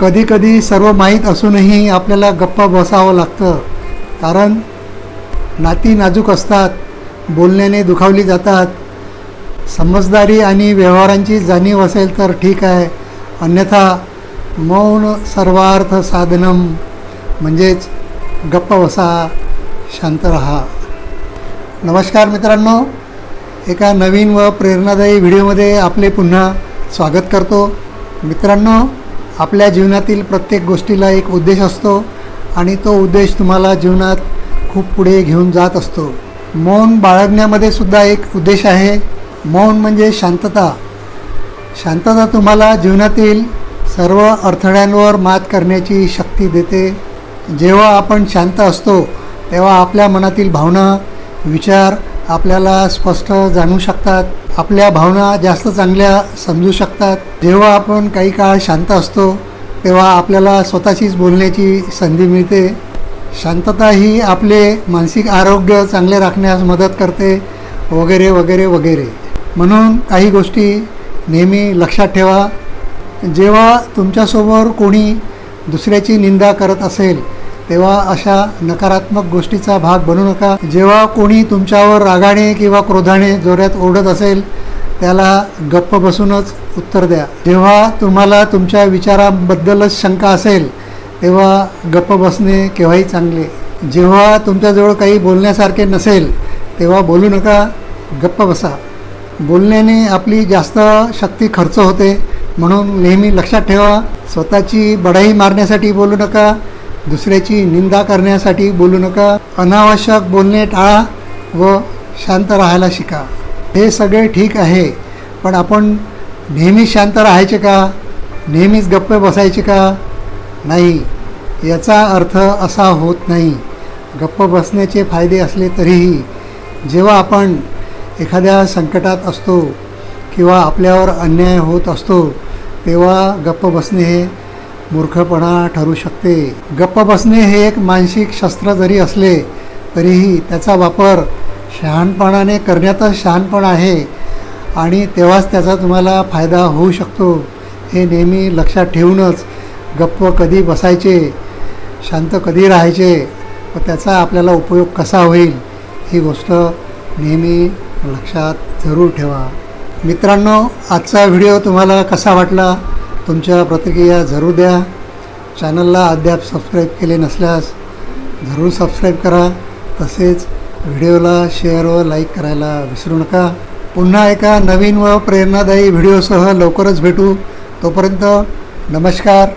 कधीकधी सर्व माहीत असूनही आपल्याला गप्पा बसावं लागतं. कारण नाती नाजूक असतात बोलण्याने दुखावली जातात. समजदारी आणि व्यवहारांची जाणीव असेल तर ठीक आहे. अन्यथा मौन सर्वार्थ साधनम म्हणजेच गप्प बसा शांत रहा. नमस्कार मित्रांनो. एका नवीन व प्रेरणादायी व्हिडिओमध्ये आपले पुन्हा स्वागत करतो. मित्रांनो आपल्या जीवनातील प्रत्येक गोष्टीला एक उद्देश असतो आणि तो उद्देश तुम्हाला जीवनात खूप पुढे घेऊन जात असतो. मौन बाळगण्यामध्ये सुद्धा एक उद्देश आहे. मौन म्हणजे शांतता. शांतता तुम्हाला जीवनातील सर्व अडथळ्यांवर मात करण्याची शक्ती देते. जेव्हा आपण शांत असतो तेव्हा आपल्या मनातील भावना विचार आपल्याला स्पष्ट जाणू शकतात आपल्या भावना जास्त चांगल्या समजू शकतात. जेव्हा आपण काही काळ शांत असतो तेव्हा आपल्याला स्वतःशीच बोलण्याची संधी मिळते. शांतता ही आपले मानसिक आरोग्य चांगले राखण्यास मदत करते वगैरे वगैरे वगैरे. म्हणून काही गोष्टी नेहमी लक्षात ठेवा. जेव्हा तुमच्यासमोर कोणी दुसऱ्याची निंदा करत असेल तेव्हा अशा नकारात्मक गोष्टीचा भाग बनू नका. जेव्हा कोणी तुमच्यावर रागाने किंवा क्रोधाने जोऱ्यात ओढत असेल त्याला गप्प बसूनच उत्तर द्या. जेव्हा तुम्हाला तुमच्या विचारांबद्दलच शंका असेल तेव्हा गप्प बसणे केव्हाही चांगले. जेव्हा तुमच्याजवळ काही बोलण्यासारखे नसेल तेव्हा बोलू नका गप्प बसा. बोलण्याने आपली जास्त शक्ती खर्च होते. म्हणून नेहमी लक्षात ठेवा स्वतःची बढाई मारण्यासाठी बोलू नका दुसऱ्याची निंदा करण्यासाठी बोलू नका. अनावश्यक बोलणे टाळा व शांत राहायला शिका. हे सगळे ठीक आहे पण आपण नेहमी शांत राहायचे का? नेहमीच गप्प बसायचे का? नाही. याचा अर्थ असा होत नाही. गप्प बसण्याचे फायदे असले तरीही जेव्हा आपण एखाद्या संकटात असतो किंवा आपल्यावर अन्याय होत असतो तेव्हा गप्प बसणे हे मूर्खपणा ठरू शकते. गप्प बसणे हे एक मानसिक शस्त्र जरी असले तरीही त्याचा वापर शहाणपणाने करण्यातच शहाणपण आहे आणि तेव्हाच त्याचा तुम्हाला फायदा होऊ शकतो. हे नेहमी लक्षात ठेवूनच गप्प कधी बसायचे शांत कधी राहायचे व त्याचा आपल्याला उपयोग कसा होईल ही गोष्ट नेहमी लक्षात जरूर ठेवा. मित्रांनो आजचा व्हिडिओ तुम्हाला कसा वाटला? तुमच्या प्रतिक्रिया जरूर द्या. चॅनलला अद्याप सबस्क्राईब केले नसल्यास जरूर सबस्क्राईब करा. तसेच व्हिडिओला शेअर व लाईक करायला विसरू नका. पुन्हा एका नवीन व प्रेरणादायी व्हिडिओसह लवकरच भेटू. तोपर्यंत नमस्कार.